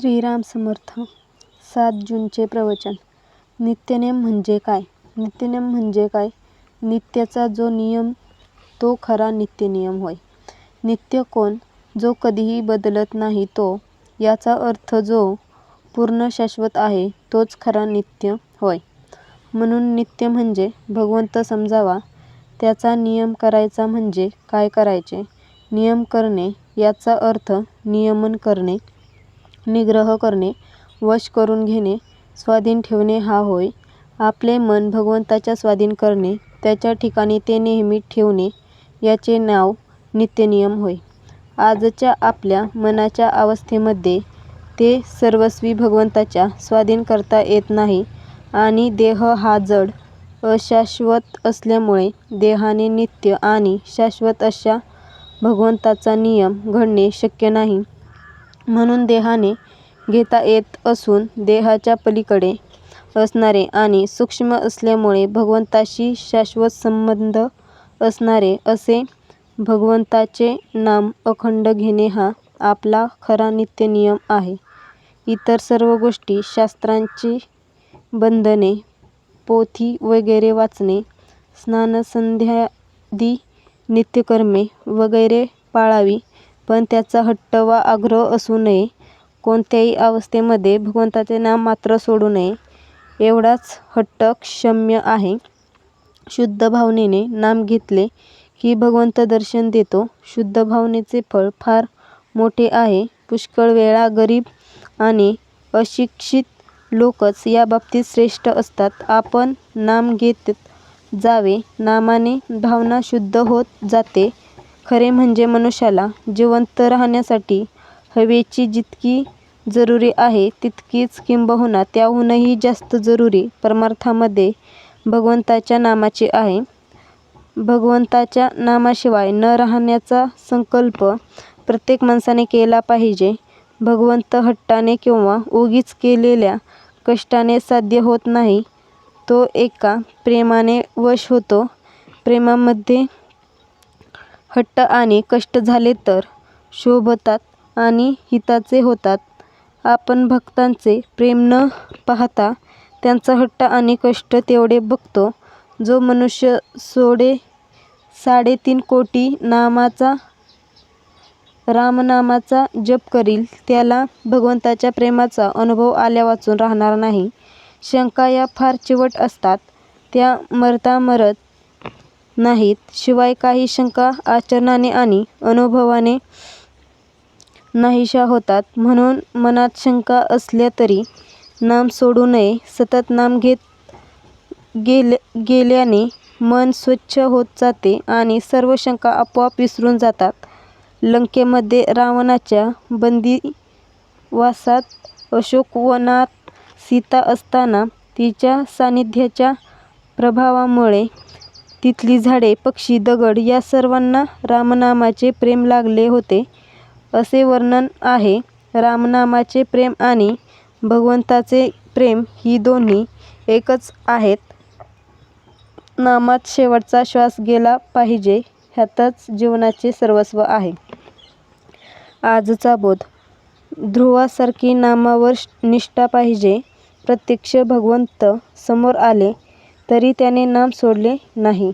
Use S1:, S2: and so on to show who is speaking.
S1: श्रीराम समर्थ. सात जूनचे प्रवचन. नित्यनेम म्हणजे काय? नित्यनेम म्हणजे काय? नित्याचा जो नियम तो खरा नित्यनियम होय. नित्य कोण? जो कधीही बदलत नाही तो. याचा अर्थ जो पूर्ण शाश्वत आहे तोच खरा नित्य होय. म्हणून नित्य म्हणजे भगवंत समजावा. त्याचा नियम करायचा म्हणजे काय करायचे? नियम करणे याचा अर्थ नियमन करणे. निग्रह करणे वश करून घेणे स्वाधीन ठेवणे हा होय. आपले मन भगवंताच्या स्वाधीन करणे त्याच्या ठिकाणी ते नेहमी ठेवणे याचे नाव नित्यनियम होय. आजच्या आपल्या मनाच्या अवस्थेमध्ये ते सर्वस्वी भगवंताच्या स्वाधीन करता येत नाही आणि देह हा जड अशाश्वत असल्यामुळे देहाने नित्य आणि शाश्वत अशा भगवंताचा नियम घडणे शक्य नाही. म्हणून देहाने घेता येत असून देहाच्या पलीकडे असणारे आणि सूक्ष्म असल्यामुळे भगवंताशी शाश्वत संबंध असणारे असे भगवंताचे नाम अखंड घेणे हा आपला खरा नित्यनियम आहे. इतर सर्व गोष्टी शास्त्रांची बंधने पोथी वगैरे वाचणे स्नानसंध्यादी नित्यकर्मे वगैरे पाळावी पण त्याचा हट्ट वा आग्रह असू नये. कोणत्याही अवस्थेमध्ये भगवंताचे नाम मात्र सोडू नये. एवढाच हट्ट क्षम्य आहे. शुद्ध भावनेने नाम घेतले की भगवंत दर्शन देतो. शुद्ध भावनेचे फळ फार मोठे आहे. पुष्कळ वेळा गरीब आणि अशिक्षित लोकच या बाबतीत श्रेष्ठ असतात. आपण नाम घेत जावे. नामाने भावना शुद्ध होत जाते. खरे म्हणजे मनुष्याला जिवंत राहण्यासाठी हवेची जितकी जरुरी आहे तितकीच किंबहुना त्याहूनही जास्त जरुरी परमार्थामध्ये भगवंताच्या नामाची आहे. भगवंताच्या नामाशिवाय न राहण्याचा संकल्प प्रत्येक माणसाने केला पाहिजे. भगवंत हट्टाने किंवा उगीच केलेल्या कष्टाने साध्य होत नाही. तो एका प्रेमाने वश होतो. प्रेमामध्ये हट्ट आणि कष्ट झाले तर शोभतात आणि हिताचे होतात. आपण भक्तांचे प्रेम न पाहता त्यांचा हट्ट आणि कष्ट तेवढे बघतो जो मनुष्य सोडे साडेतीन कोटी नामाचा रामनामाचा जप करील त्याला भगवंताच्या प्रेमाचा अनुभव आल्यावाचून राहणार नाही. शंका या फार चिवट असतात. त्या मरता मरत नाहीत. शिवाय काही शंका आचरणाने आणि अनुभवाने नाहीशा होतात. म्हणून मनात शंका असल्या तरी नाम सोडू नये. सतत नाम घेत गेले गेल्याने मन स्वच्छ होत जाते आणि सर्व शंका आपोआप विसरून जातात. लंकेमध्ये रावणाच्या बंदिवासात अशोकवनात सीता असताना तिच्या सान्निध्याच्या प्रभावामुळे तिथली झाडे पक्षी दगड या सर्वांना रामनामाचे प्रेम लागले होते. असे वर्णन आहे. रामनामाचे प्रेम आणि भगवंताचे प्रेम ही दोन्ही एकच आहेत. नामात शेवटचा श्वास गेला पाहिजे ह्यातच जीवनाचे सर्वस्व आहे. आजचा बोध. ध्रुवासारखी नामावर निष्ठा पाहिजे. प्रत्यक्ष भगवंत समोर आले तरी त्याने नाम सोडले नाही.